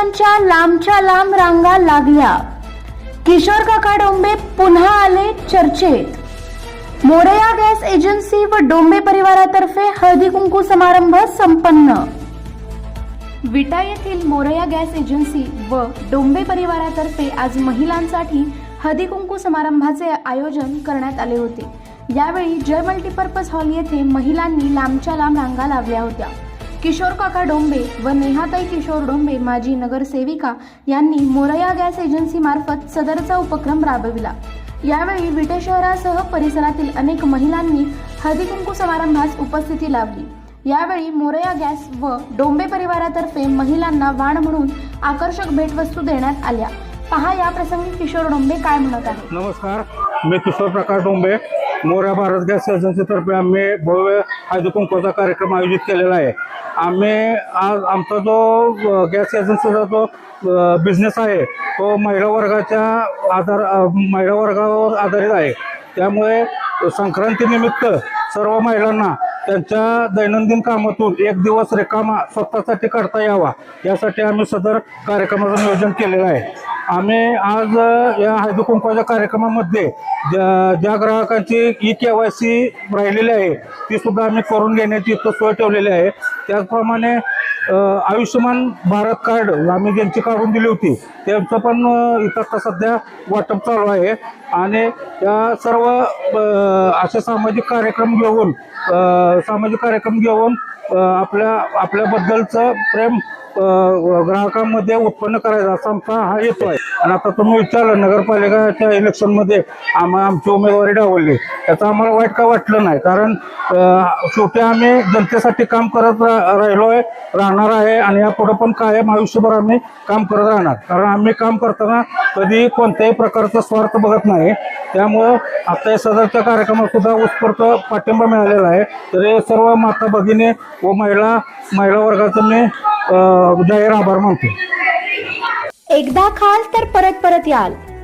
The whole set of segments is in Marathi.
महिलांच्या लांबच्या लांब रांगा लागल्या. किशोर काका डोंबे पुन्हा आले चर्चेत. मोरया गॅस एजन्सी व डोंबे परिवारातर्फे हळदी कुंकू समारंभ संपन्न. विटा येथील मोरया गॅस एजन्सी व डोंबे परिवारातर्फे आज महिलांसाठी हळदी कुंकू समारंभाचे आयोजन करण्यात आले होते. यावेळी जय मल्टीपर्पज हॉल येथे महिलांनी लांबच्या लांब रांगा लावल्या होत्या. किशोर काका डोंबे व नेहाताई किशोर डोंबे माजी नगरसेविका यांनी मोरया गॅस एजन्सी मार्फत सदरचा उपक्रम राबविला. यावेळी विटे शहरासह परिसरातील अनेक महिलांनी हळदीकुंकू समारंभास उपस्थिती लावली यावेळी मोरया गॅस व डोंबे परिवारातर्फे महिलांना वाण म्हणून आकर्षक भेटवस्तू देण्यात आल्या. पहा या प्रसंगी किशोर डोंबे काय म्हणत आहे नमस्कार मी किशोर प्रकाश डोंबे. मोऱ्या भारत गॅस एजन्सीतर्फे आम्ही भव्य हळदीकुंकूचा कार्यक्रम आयोजित केलेला आहे. आम्ही आज आमचा जो गॅस एजन्सीचा जो बिझनेस आहे तो महिला वर्गाच्या आधार महिला वर्गावर आधारित आहे. त्यामुळे संक्रांतीनिमित्त सर्व महिलांना त्यांच्या दैनंदिन कामातून एक दिवस रिकामा स्वतःसाठी करता यावा. यासाठी आम्ही सदर कार्यक्रमाचं नियोजन केलेलं आहे. आम्ही आज या हळदी कुंकवाच्या कार्यक्रमामध्ये ज्या ज्या ग्राहकांची ई के वाय सी राहिलेली आहे ती सुद्धा आम्ही करून घेण्याची इथं सोय ठेवलेली आहे. त्याचप्रमाणे आयुष्यमान भारत कार्ड आम्ही ज्यांची काढून दिली होती त्यांचं पण इथं आता सध्या वाटप चालू आहे. आणि या सर्व असे सामाजिक कार्यक्रम घेऊन सामाजिक कार्यक्रम घेऊन आपल्या आपल्याबद्दलचं प्रेम ग्राहकांमध्ये उत्पन्न करायचा असा आमचा हा हेतू आहे. आणि आता तुम्ही विचारलं नगरपालिकाच्या इलेक्शनमध्ये आम मग आमची उमेदवारी डावलली. त्याचं आम्हाला वाईट का वाटलं नाही? कारण शेवटी आम्ही जनतेसाठी काम करत रा राहिलो आहे राहणार आहे आणि यापुढे पण कायम आयुष्यभर आम्ही काम करत राहणार. कारण आम्ही काम करताना कधी कोणत्याही प्रकारचा स्वार्थ बघत नाही. त्यामुळं आता या सदरच्या कार्यक्रमात सुद्धा उत्स्फूर्त पाठिंबा मिळालेला आहे. तर हे सर्व माता भगिनी व महिला महिला वर्गाचं मी जाहीर आभार मानतो. एकदा खाल तर परत परत याल.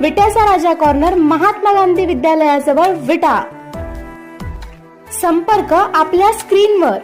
विट्याचा राजा कॉर्नर महात्मा गांधी विद्यालयाजवळ विटा. संपर्क आपल्या स्क्रीनवर.